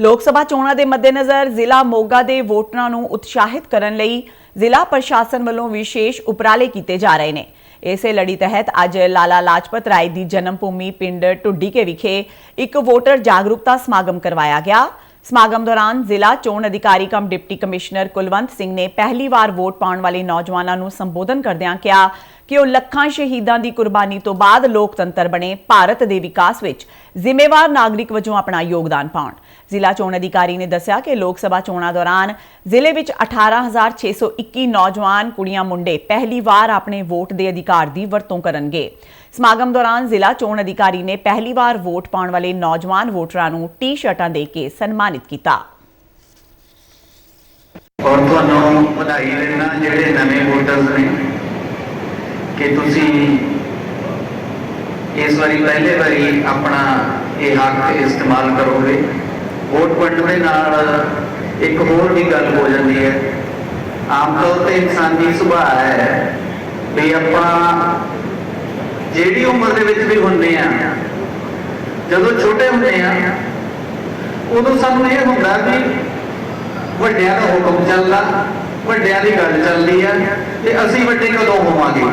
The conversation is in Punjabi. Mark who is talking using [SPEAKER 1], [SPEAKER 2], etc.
[SPEAKER 1] ਲੋਕ ਸਭਾ ਚੋਣਾਂ ਦੇ ਮੱਦੇਨਜ਼ਰ ਜ਼ਿਲ੍ਹਾ ਮੋਗਾ ਦੇ ਵੋਟਰਾਂ ਨੂੰ ਉਤਸ਼ਾਹਿਤ ਕਰਨ ਲਈ ਜ਼ਿਲ੍ਹਾ ਪ੍ਰਸ਼ਾਸਨ ਵੱਲੋਂ ਵਿਸ਼ੇਸ਼ ਉਪਰਾਲੇ ਕੀਤੇ ਜਾ ਰਹੇ ਨੇ। ਇਸੇ ਲੜੀ ਤਹਿਤ ਅੱਜ ਲਾਲਾ ਲਾਜਪਤ ਰਾਏ ਦੀ ਜਨਮ ਭੂਮੀ ਪਿੰਡ ਢੁੱਡੀਕੇ ਵਿਖੇ ਇੱਕ ਵੋਟਰ ਜਾਗਰੂਕਤਾ ਸਮਾਗਮ ਕਰਵਾਇਆ ਗਿਆ। ਸਮਾਗਮ ਦੌਰਾਨ ਜ਼ਿਲ੍ਹਾ ਚੋਣ ਅਧਿਕਾਰੀ cum, deputy commissioner Kulwant Singh ਨੇ ਪਹਿਲੀ ਵਾਰ ਵੋਟ ਪਾਉਣ ਵਾਲੇ ਨੌਜਵਾਨਾਂ ਨੂੰ ਸੰਬੋਧਨ ਕਰਦਿਆਂ ਕਿਹਾ ਕਿ ਉਹ ਲੱਖਾਂ ਸ਼ਹੀਦਾਂ ਦੀ ਕੁਰਬਾਨੀ ਤੋਂ ਬਾਅਦ ਲੋਕਤੰਤਰ ਬਣੇ, ਭਾਰਤ ਦੇ ਵਿਕਾਸ ਵਿੱਚ ਜ਼ਿੰਮੇਵਾਰ ਨਾਗਰਿਕ ਵਜੋਂ ਆਪਣਾ ਯੋਗਦਾਨ ਪਾਉਣ। ਜ਼ਿਲ੍ਹਾ ਚੋਣ ਅਧਿਕਾਰੀ ਨੇ ਦੱਸਿਆ ਕਿ ਲੋਕ ਸਭਾ ਚੋਣਾਂ ਦੌਰਾਨ ਜ਼ਿਲ੍ਹੇ ਵਿੱਚ 18621 ਨੌਜਵਾਨ ਕੁੜੀਆਂ ਮੁੰਡੇ ਪਹਿਲੀ ਵਾਰ ਆਪਣੇ ਵੋਟ ਦੇ ਅਧਿਕਾਰ ਦੀ ਵਰਤੋਂ ਕਰਨਗੇ। ਸਮਾਗਮ ਦੌਰਾਨ ਜ਼ਿਲ੍ਹਾ ਚੋਣ ਅਧਿਕਾਰੀ ਨੇ ਪਹਿਲੀ ਵਾਰ ਵੋਟ ਪਾਉਣ ਵਾਲੇ ਨੌਜਵਾਨ ਵੋਟਰਾਂ ਨੂੰ ਟੀ-ਸ਼ਰਟਾਂ ਦੇ ਕੇ ਸਨਮਾਨਿਤ ਕੀਤਾ।
[SPEAKER 2] ਔਰ ਤੁਹਾਨੂੰ ਵਧਾਈ ਦਿੰਦਾ ਜਿਹੜੇ ਨਵੇਂ ਵੋਟਰਸ ਨੇ ਕਿ ਤੁਸੀਂ ਇਸ ਵਾਰੀ ਪਹਿਲੇ ਵਾਰੀ ਆਪਣਾ ਇਹ ਹੱਕ ਇਸਤੇਮਾਲ ਕਰੋਗੇ। ਵੋਟ ਪਾਉਣ ਦੇ ਨਾਲ ਇੱਕ ਹੋਰ ਵੀ ਗੱਲ ਹੋ ਜਾਂਦੀ ਹੈ। ਆਮ ਤੌਰ ਤੇ ਇਨਸਾਨੀ ਸੁਭਾਅ ਹੈ ਵੀ ਆਪਾਂ ਜਿਹੜੀ ਉਮਰ ਦੇ ਵਿੱਚ ਵੀ ਹੁੰਦੇ ਆ, ਜਦੋਂ ਛੋਟੇ ਹੁੰਦੇ ਆ, ਉਦੋਂ ਸਾਨੂੰ ਇਹ ਹੁੰਦਾ ਵੀ ਵੱਡਿਆਂ ਦਾ ਹੁਕਮ ਚੱਲਦਾ, ਵੱਡਿਆਂ ਦੀ ਗੱਲ ਚੱਲਦੀ ਆ ਤੇ ਅਸੀਂ ਵੱਡੇ ਕਦੋਂ ਹੋਵਾਂਗੇ?